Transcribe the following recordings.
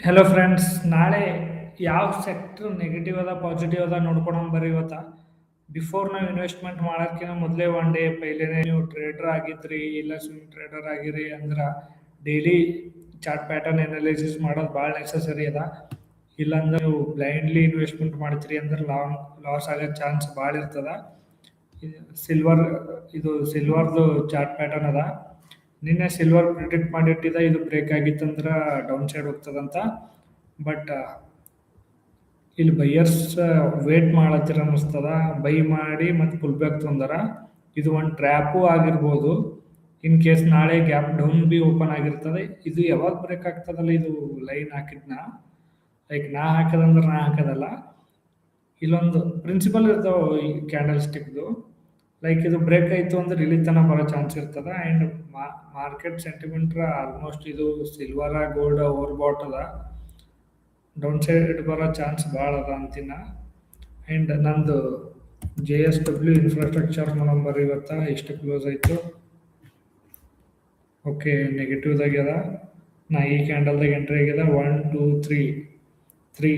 Hello friends ನಾಳೆ ಯಾವ sector negative ಅದ ಪಾಸಿಟಿವ್ ಅದ ನೋಡ್ಕೊಳಮ್ ಬರ್ರಿ ಇವತ್ತ. ಬಿಫೋರ್ ನಾವು ಇನ್ವೆಸ್ಟ್ಮೆಂಟ್ ಮಾಡೋಕ್ಕಿಂತ ಮೊದಲೇ ಒನ್ ಡೇ ಪೈಲೇನೆ ನೀವು ಟ್ರೇಡರ್ ಆಗಿದ್ರಿ, ಇಲ್ಲ ಸ್ವಿಮ್ ಟ್ರೇಡರ್ ಆಗಿರಿ ಅಂದ್ರೆ ಡೈಲಿ ಚಾರ್ಟ್ ಪ್ಯಾಟರ್ನ್ ಅನಾಲಿಸಿಸ್ ಮಾಡೋದು ಭಾಳ ನೆಸಸರಿ ಅದ. ಇಲ್ಲಾಂದ್ರೆ ನೀವು ಬ್ಲೈಂಡ್ಲಿ ಇನ್ವೆಸ್ಟ್ಮೆಂಟ್ ಮಾಡ್ತೀರಿ ಅಂದ್ರೆ ಲಾಂಗ್ ಲಾಸ್ ಆಗೋ ಚಾನ್ಸ್ ಭಾಳ ಇರ್ತದ. ಸಿಲ್ವರ್ ಇದು ಸಿಲ್ವರ್ದು ಚಾರ್ಟ್ ಪ್ಯಾಟರ್ನ್ ಅದ. ನಿನ್ನೆ ಸಿಲ್ವರ್ ಪ್ರಿಡಿಕ್ಟ್ ಮಾಡಿಟ್ಟಿದ ಇದು ಬ್ರೇಕ್ ಆಗಿತ್ತಂದ್ರೆ ಡೌನ್ ಸೈಡ್ ಹೋಗ್ತದಂತ. ಬಟ್ ಇಲ್ಲಿ ಬೈಯರ್ಸ್ ವೇಟ್ ಮಾಡತ್ತಿರ ಅನ್ನಿಸ್ತದ. ಬೈ ಮಾಡಿ ಮತ್ತೆ ಪುಲ್ ಬ್ಯಾಕ್ ತೊಂದರ. ಇದು ಒಂದು ಟ್ರ್ಯಾಪು ಆಗಿರ್ಬೋದು. ಇನ್ ಕೇಸ್ ನಾಳೆ ಗ್ಯಾಪ್ ಡೌನ್ ಬಿ ಓಪನ್ ಆಗಿರ್ತದೆ. ಇದು ಯಾವಾಗ ಬ್ರೇಕ್ ಆಗ್ತದಲ್ಲ ಇದು ಲೈನ್ ಹಾಕಿದ್ನ? ಲೈಕ್ ನಾ ಹಾಕದಂದ್ರೆ ನಾ ಹಾಕದಲ್ಲ. ಇಲ್ಲೊಂದು ಪ್ರಿನ್ಸಿಪಲ್ ಇರ್ತಾವ ಈ ಕ್ಯಾಂಡಲ್ ಸ್ಟಿಕ್ದು ಲೈಕ್ ಇದು ಬ್ರೇಕ್ ಆಯಿತು ಅಂದ್ರೆ ಇಲ್ಲಿ ತನಕ ಬರೋ ಚಾನ್ಸ್ ಇರ್ತದೆ. ಆ್ಯಂಡ್ ಮಾರ್ಕೆಟ್ ಸೆಂಟಿಮೆಂಟ್ ಆಲ್ಮೋಸ್ಟ್ ಇದು ಸಿಲ್ವರ ಗೋಲ್ಡ್ ಓವರ್ ಬಾಟ್ ಅದ ಡೌನ್ ಸೈಡ್ ಬರೋ ಚಾನ್ಸ್ ಭಾಳ ಅದ ಅಂತಿನ. ಆ್ಯಂಡ್ ನಂದು J S W infrastructure number ಇವತ್ತ ಇಷ್ಟು ಕ್ಲೋಸ್ ಆಯಿತು. ಓಕೆ ನೆಗೆಟಿವ್ದಾಗ್ಯದ ನಾ ಈ ಕ್ಯಾಂಡಲ್ದಾಗ ಎಂಟ್ರಿ ಆಗ್ಯದ one two three three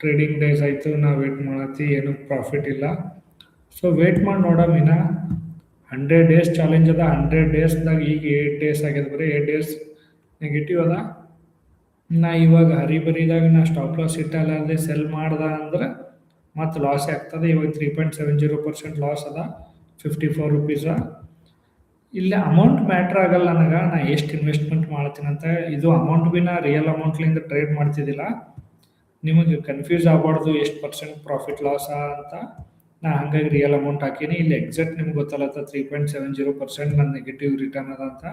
trading days ಆಯಿತು. ನಾ ವೇಟ್ ಮಾಡತ್ತಿ. ಏನು ಪ್ರಾಫಿಟ್ ಇಲ್ಲ. ಸೊ ವೇಟ್ ಮಾಡಿ ನೋಡಮ್ ಇನ್ನ. ಹಂಡ್ರೆಡ್ ಡೇಸ್ ಚಾಲೆಂಜ್ ಅದ. ಹಂಡ್ರೆಡ್ ಡೇಸ್ದಾಗ ಈಗ ಏಟ್ ಡೇಸ್ ಆಗ್ಯದ ಬರೀ. ಏಟ್ ಡೇಸ್ ನೆಗೆಟಿವ್ ಅದ. ನಾ ಇವಾಗ ಹರಿಬರಿದಾಗ ನಾ ಸ್ಟಾಪ್ ಲಾಸ್ ಇಟ್ಟಲ್ಲ ಸೆಲ್ ಮಾಡ್ದ ಅಂದ್ರೆ ಮತ್ತು ಲಾಸ್ ಆಗ್ತದೆ. ಇವಾಗ three point seven zero percent loss ಅದ. ಫಿಫ್ಟಿ ಫೋರ್ ರುಪೀಸ ಇಲ್ಲಿ ಅಮೌಂಟ್ ಮ್ಯಾಟ್ರ್ ಆಗಲ್ಲ ನನಗೆ. ನಾ ಎಷ್ಟು ಇನ್ವೆಸ್ಟ್ಮೆಂಟ್ ಮಾಡ್ತೀನಿ ಇದು ಅಮೌಂಟ್ ಭೀ ನಾ ರಿಯಲ್ ಅಮೌಂಟ್ಲಿಂದ ಟ್ರೇಡ್ ಮಾಡ್ತಿದ್ದಿಲ್ಲ ನಿಮಗೆ ಕನ್ಫ್ಯೂಸ್ ಆಗಬಾರ್ದು ಎಷ್ಟು ಪರ್ಸೆಂಟ್ ಪ್ರಾಫಿಟ್ ಲಾಸ ಅಂತ. ನಾ ಹಂಗಾಗಿ ರಿಯಲ್ ಅಮೌಂಟ್ ಹಾಕೀನಿ. ಇಲ್ಲಿ ಎಕ್ಸಾಕ್ಟ್ ನಿಮ್ಗೆ ಗೊತ್ತಲ್ಲತ್ತ three point seven zero percent ನನ್ನ ನೆಗೆಟಿವ್ ರಿಟರ್ನ್ ಅದ ಅಂತ.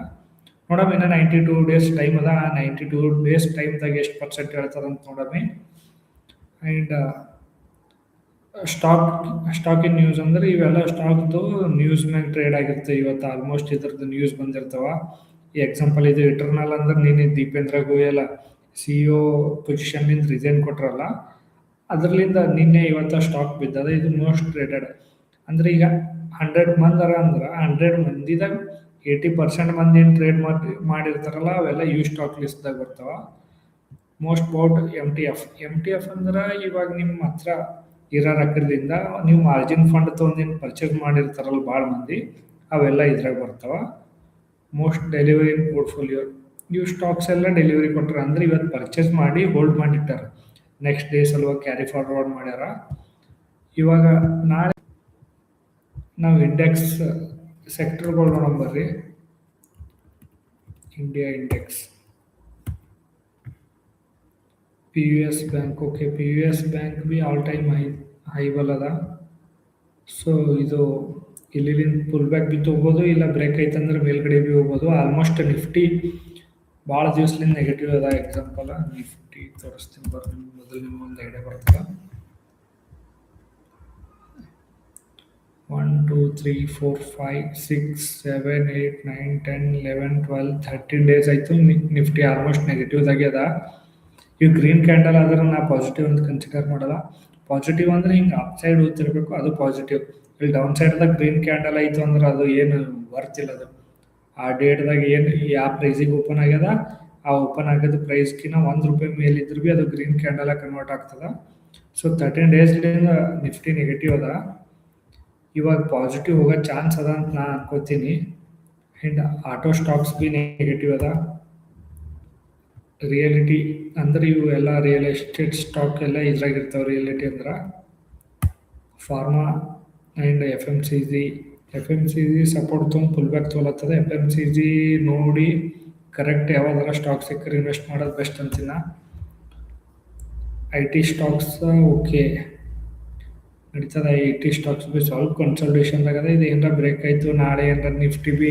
ನೋಡಮ್ಮ ಇನ್ನು ನೈಂಟಿ ಟೂ ಡೇಸ್ ಟೈಮ್ ಅದ. ಆ ನೈಂಟಿ ಟೂ ಡೇಸ್ ಟೈಮ್ದಾಗ ಎಷ್ಟು ಪರ್ಸೆಂಟ್ ಹೇಳ್ತದೆ ಅಂತ ನೋಡಮ್ಮಿ ಆ್ಯಂಡ್ ಸ್ಟಾಕ್ ಸ್ಟಾಕಿನ ನ್ಯೂಸ್ ಅಂದ್ರೆ ಇವೆಲ್ಲ ಸ್ಟಾಕ್ದು ನ್ಯೂಸ್ ಮ್ಯಾಗ ಟ್ರೇಡ್ ಆಗಿರುತ್ತೆ. ಇವತ್ತು ಆಲ್ಮೋಸ್ಟ್ ಇದ್ರದ್ದು ನ್ಯೂಸ್ ಬಂದಿರ್ತಾವ. ಈ ಎಕ್ಸಾಂಪಲ್ ಇದು ಇಟರ್ನಲ್ ಅಂದ್ರೆ ನೀನು Deepinder Goyal. C E O ಪೊಸಿಷನ್ನಿಂದ resign ಕೊಟ್ರಲ್ಲ. ಅದರಲ್ಲಿಂದ ನಿನ್ನೆ ಇವತ್ತು ಸ್ಟಾಕ್ ಬಿದ್ದದ, ಇದು ಮೋಸ್ಟ್ ಟ್ರೇಡೆಡ್ ಅಂದ್ರೆ ಈಗ ಹಂಡ್ರೆಡ್ ಮಂದರ ಅಂದ್ರೆ ಹಂಡ್ರೆಡ್ ಮಂದಿದಾಗ ಏಯ್ಟಿ ಪರ್ಸೆಂಟ್ ಮಂದಿ ಏನು ಟ್ರೇಡ್ ಮಾಡಿ, ಮಾಡಿರ್ತಾರಲ್ಲ, ಅವೆಲ್ಲ ಯು ಸ್ಟಾಕ್ ಲಿಸ್ಟ್ದಾಗ ಬರ್ತಾವ. Most bought M T F M T F ಅಂದ್ರೆ ಇವಾಗ ನಿಮ್ಮ ಹತ್ರ ಇರೋ ರೊಕ್ಕದಿಂದ ನೀವು ಮಾರ್ಜಿನ್ ಫಂಡ್ ತೊಗೊಂಡೇನು ಪರ್ಚೇಸ್ ಮಾಡಿರ್ತಾರಲ್ಲ ಭಾಳ ಮಂದಿ, ಅವೆಲ್ಲ ಇದ್ರಾಗ ಬರ್ತಾವ. ಮೋಸ್ಟ್ ಡೆಲಿವರಿ ಇನ್ ಪೋರ್ಟ್ಫೋಲಿಯೋ ನೀವು ಸ್ಟಾಕ್ಸ್ ಎಲ್ಲ ಡೆಲಿವರಿ ಕೊಟ್ಟರೆ ಅಂದ್ರೆ ಇವತ್ತು ಪರ್ಚೇಸ್ ಮಾಡಿ ಹೋಲ್ಡ್ ಮಾಡಿಟ್ಟಾರ. ನೆಕ್ಸ್ಟ್ ಡೇ ಸಲುವಾಗಿ ಕ್ಯಾರಿ ಫಾರ್ವರ್ಡ್ ಮಾಡ್ಯಾರ. ಇವಾಗ ನಾಳೆ ನಾವು ಇಂಡೆಕ್ಸ್ ಸೆಕ್ಟರ್ಗಳು ನೋಡೋಣ ಬರ್ರಿ. India index P U S bank okay P U S bank B all time high ಹೈಬಲ್ ಅದ. ಸೊ ಇದು ಇಲ್ಲಿ ಪುಲ್ ಬ್ಯಾಕ್ ಬಿ ತೊಗೋದು ಇಲ್ಲ ಬ್ರೇಕ್ ಐತಂದ್ರೆ ಮೇಲ್ಗಡೆ ಬಿ ಹೋಗ್ಬೋದು. ಆಲ್ಮೋಸ್ಟ್ ನಿಫ್ಟಿ ಭಾಳ ದಿವಸಲಿಂದ ನೆಗೆಟಿವ್ ಅದ ಎಕ್ಸಾಂಪಲ್ ನಿಫ್ಟಿ ತೋರಿಸ್ತೀನಿ ಬರ್ರಿ ಮೊದಲು ಒಂದು ಐಡಿಯಾ ಬರ್ತದೆ one two three four five six seven eight nine ten eleven twelve thirteen days ಆಯಿತು. ನಿಫ್ಟಿ ಆಲ್ಮೋಸ್ಟ್ ನೆಗೆಟಿವ್ದಾಗ್ಯದ ಈ ಗ್ರೀನ್ ಕ್ಯಾಂಡಲ್ ಆದ್ರೆ ನಾ ಪಾಸಿಟಿವ್ ಅಂತ ಕನ್ಸಿಡರ್ ಮಾಡಲ್ಲ. ಪಾಸಿಟಿವ್ ಅಂದ್ರೆ ಹಿಂಗೆ ಅಪ್ ಸೈಡ್ ಓದ್ತಿರ್ಬೇಕು ಅದು ಪಾಸಿಟಿವ್ ಇಲ್ಲಿ ಡೌನ್ ಸೈಡ್ದಾಗ ಗ್ರೀನ್ ಕ್ಯಾಂಡಲ್ ಆಯಿತು ಅಂದ್ರೆ ಅದು ಏನು ವರ್ತ್ ಇಲ್ಲ ಅದು. ಆ ಡೇಟ್ದಾಗ ಏನು ಯಾವ ಪ್ರೈಸಿಗೆ ಓಪನ್ ಆಗ್ಯದ? ಆ ಓಪನ್ ಆಗೋದು ಪ್ರೈಸ್ಕಿನ ಒಂದು ರೂಪಾಯಿ ಮೇಲಿದ್ರು ಬಿ ಅದು ಗ್ರೀನ್ ಕ್ಯಾಂಡಲ್ ಕನ್ವರ್ಟ್ ಆಗ್ತದ. ಸೊ ತರ್ಟೀನ್ ಡೇಸ್ಲಿಂದ ನಿಫ್ಟಿ ನೆಗೆಟಿವ್ ಅದ. ಇವಾಗ ಪಾಸಿಟಿವ್ ಹೋಗೋ ಚಾನ್ಸ್ ಅದ ಅಂತ ನಾ ಅನ್ಕೋತೀನಿ. ಆ್ಯಂಡ್ ಆಟೋ ಸ್ಟಾಕ್ಸ್ ಬಿ ನೆಗೆಟಿವ್ ಅದ. ರಿಯಾಲಿಟಿ ಅಂದ್ರೆ ಇವು ಎಲ್ಲ ರಿಯಲ್ ಎಸ್ಟೇಟ್ ಸ್ಟಾಕ್ ಎಲ್ಲ ಇದ್ರಾಗಿರ್ತಾವೆ ರಿಯಾಲಿಟಿ ಅಂದ್ರೆ. Pharma and F M C G F M C G support ತೊಗೊಂಡು ಫುಲ್ ಬ್ಯಾಕ್ ತೊಗೊಳತ್ತದ. ಎಫ್ ಎಂ ಸಿ ಜಿ ನೋಡಿ ಕರೆಕ್ಟ್ ಯಾವ್ದಾರ ಸ್ಟಾಕ್ ಸಿಕ್ಕರೆ ಇನ್ವೆಸ್ಟ್ ಮಾಡೋದು ಬೆಸ್ಟ್ ಅಂತಿನ? ಐ ಟಿ ಸ್ಟಾಕ್ಸ್ ಓಕೆ ನಡೀತದ ಐ ಟಿ ಸ್ಟಾಕ್ಸ್ ಬಿ ಸ್ವಲ್ಪ ಕನ್ಸಲ್ಟೇಷನ್ದಾಗ ಅದ ಇದು ಏನಾರ ಬ್ರೇಕ್ ಆಯಿತು, ನಾಳೆ ಏನಾರ ನಿಫ್ಟಿ ಬಿ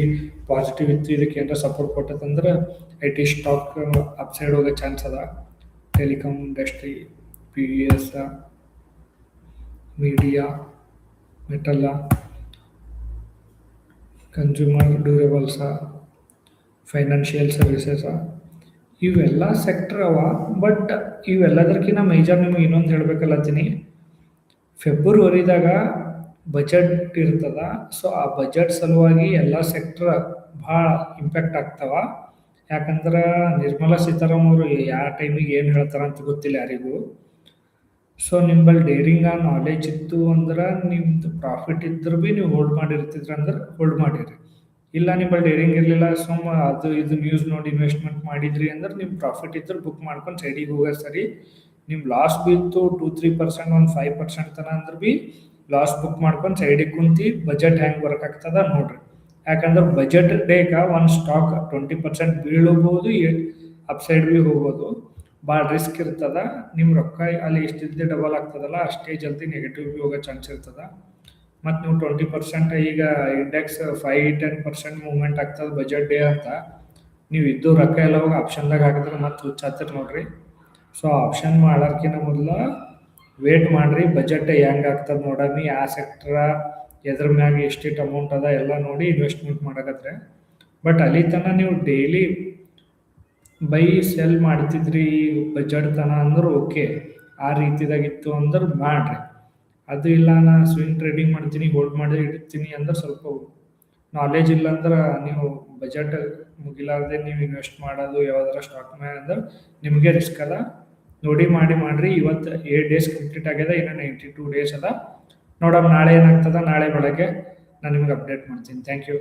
ಪಾಸಿಟಿವ್ ಇತ್ತು, ಇದಕ್ಕೆ ಏನಾರ ಸಪೋರ್ಟ್ ಕೊಟ್ಟದಂದ್ರೆ ಐ ಟಿ ಸ್ಟಾಕ್ ಅಪ್ಸೈಡ್ ಹೋಗೋ ಚಾನ್ಸ್ ಅದ. Telecom industry P V S media ಮೆಟಲ್ಲ consumer durables financial services ಇವೆಲ್ಲ ಸೆಕ್ಟರ್ ಅವ ಬಟ್ ಇವೆಲ್ಲದಕ್ಕಿಂತ ಮೇಜರ್ ನಿಮಗೆ ಇನ್ನೊಂದು ಹೇಳಬೇಕಲ್ಲತ್ತೀನಿ ಫೆಬ್ರವರಿದಾಗ ಬಜೆಟ್ ಇರ್ತದ ಸೊ ಆ ಬಜೆಟ್ ಸಲುವಾಗಿ ಎಲ್ಲ ಸೆಕ್ಟರ್ ಭಾಳ ಇಂಪ್ಯಾಕ್ಟ್ ಆಗ್ತಾವ. ಯಾಕಂದ್ರೆ ನಿರ್ಮಲಾ ಸೀತಾರಾಮ್ ಅವರು ಯಾವ ಟೈಮಿಗೆ ಏನು ಹೇಳ್ತಾರ ಅಂತ ಗೊತ್ತಿಲ್ಲ ಯಾರಿಗೂ. ಸೊ ನಿಂಬಲ್ಲಿ ಡೇರಿಂಗ್ ಆ ನಾಲೆಜ್ ಇತ್ತು ಅಂದ್ರೆ ನಿಮ್ದು ಪ್ರಾಫಿಟ್ ಇದ್ರೂ ಭೀ ನೀವು ಹೋಲ್ಡ್ ಮಾಡಿರ್ತಿದ್ರ ಅಂದ್ರೆ ಹೋಲ್ಡ್ ಮಾಡಿರಿ. ಇಲ್ಲ, ನಿಂಬಲ್ಲಿ ಡೇರಿಂಗ್ ಇರಲಿಲ್ಲ, ಸುಮ್ಮ ಅದು ಇದು ನ್ಯೂಸ್ ನೋಡಿ ಇನ್ವೆಸ್ಟ್ಮೆಂಟ್ ಮಾಡಿದ್ರಿ ಅಂದ್ರೆ ನಿಮ್ಮ ಪ್ರಾಫಿಟ್ ಇದ್ರೆ ಬುಕ್ ಮಾಡ್ಕೊಂಡು ಸೈಡಿಗೆ ಹೋಗೋ ಸರಿ. ನಿಮ್ಮ ಲಾಸ್ ಬಿತ್ತು ಟೂ ತ್ರೀ ಪರ್ಸೆಂಟ್ ಒಂದು ಫೈವ್ ಪರ್ಸೆಂಟ್ ತನ ಅಂದ್ರೆ ಭೀ ಲಾಸ್ ಬುಕ್ ಮಾಡ್ಕೊಂಡು ಸೈಡಿಗೆ ಕುಂತು ಬಜೆಟ್ ಹೆಂಗೆ ವರ್ಕ್ ಆಗ್ತದ ನೋಡ್ರಿ. ಯಾಕಂದ್ರೆ ಬಜೆಟ್ ಡೇಕ ಒಂದು ಸ್ಟಾಕ್ ಟ್ವೆಂಟಿ ಪರ್ಸೆಂಟ್ ಬೀಳಬಹುದು ಅಪ್ಸೈಡ್ ಬಿ ಹೋಗ್ಬೋದು. ಭಾಳ ರಿಸ್ಕ್ ಇರ್ತದ ನಿಮ್ಮ ರೊಕ್ಕ ಅಲ್ಲಿ ಎಷ್ಟಿದ್ದೆ ಡಬಲ್ ಆಗ್ತದಲ್ಲ, ಅಷ್ಟೇ ಜಲ್ದಿ ನೆಗೆಟಿವ್ ಬಿ ಹೋಗೋ ಚಾನ್ಸ್ ಇರ್ತದ. ಮತ್ತು ನೀವು ಟ್ವೆಂಟಿ ಪರ್ಸೆಂಟ್ ಈಗ index five ten percent movement ಆಗ್ತದೆ ಬಜೆಟ್ ಡೇ ಅಂತ, ನೀವು ಇದ್ದು ರೊಕ್ಕ ಎಲ್ಲ ಹೋಗಿ ಆಪ್ಷನ್ದಾಗ ಹಾಕಿದ್ರೆ ಮತ್ತೆ ಹುಚ್ಚಾತಿರ್ ನೋಡ್ರಿ. ಸೊ ಆಪ್ಷನ್ ಮಾಡೋಕ್ಕಿಂತ ಮೊದಲು ವೇಟ್ ಮಾಡಿರಿ ಬಜೆಟ್ ಹೆಂಗೆ ಆಗ್ತದೆ ನೋಡಮಿ ಯಾವ ಸೆಕ್ಟ್ರ ಎದ್ರ ಮ್ಯಾಗ ಎಷ್ಟಿಟ್ಟು ಅಮೌಂಟ್ ಅದ ಎಲ್ಲ ನೋಡಿ ಇನ್ವೆಸ್ಟ್ಮೆಂಟ್ ಮಾಡಕತ್ರೆ. ಬಟ್ ಅಲ್ಲಿ ತನಕ ನೀವು ಡೈಲಿ ಬೈ ಸೆಲ್ ಮಾಡ್ತಿದ್ರಿ ಬಜೆಟ್ ತನ ಅಂದ್ರೆ ಓಕೆ ಆ ರೀತಿದಾಗಿತ್ತು ಅಂದ್ರೆ ಮಾಡ್ರಿ. ಅದು ಇಲ್ಲ ನಾನು ಸ್ವಿಂಗ್ ಟ್ರೇಡಿಂಗ್ ಮಾಡ್ತೀನಿ ಹೋಲ್ಡ್ ಮಾಡಿ ಇಡ್ತೀನಿ ಅಂದ್ರೆ ಸ್ವಲ್ಪ ನಾಲೆಜ್ ಇಲ್ಲ ಅಂದ್ರೆ ನೀವು ಬಜೆಟ್ ಮುಗಿಲಾರ್ದೆ ನೀವು ಇನ್ವೆಸ್ಟ್ ಮಾಡೋದು, ಯಾವ್ದಾರ ಸ್ಟಾಕ್ ಮೇಲೆ ಅಂದ್ರೆ ನಿಮಗೆ ರಿಸ್ಕ್ ಅದ ನೋಡಿ ಮಾಡಿ, ಮಾಡ್ರಿ. ಇವತ್ತು ಏಟ್ ಡೇಸ್ ಕಂಪ್ಲೀಟ್ ಆಗ್ಯದ, ಇನ್ನು ನೈಂಟಿ ಟೂ ಡೇಸ್ ಅದ. ನೋಡಮ್, ನಾಳೆ ಏನಾಗ್ತದ? ನಾಳೆ ಬೆಳಗ್ಗೆ ನಾನು ನಿಮ್ಗೆ ಅಪ್ಡೇಟ್ ಮಾಡ್ತೀನಿ. Thank you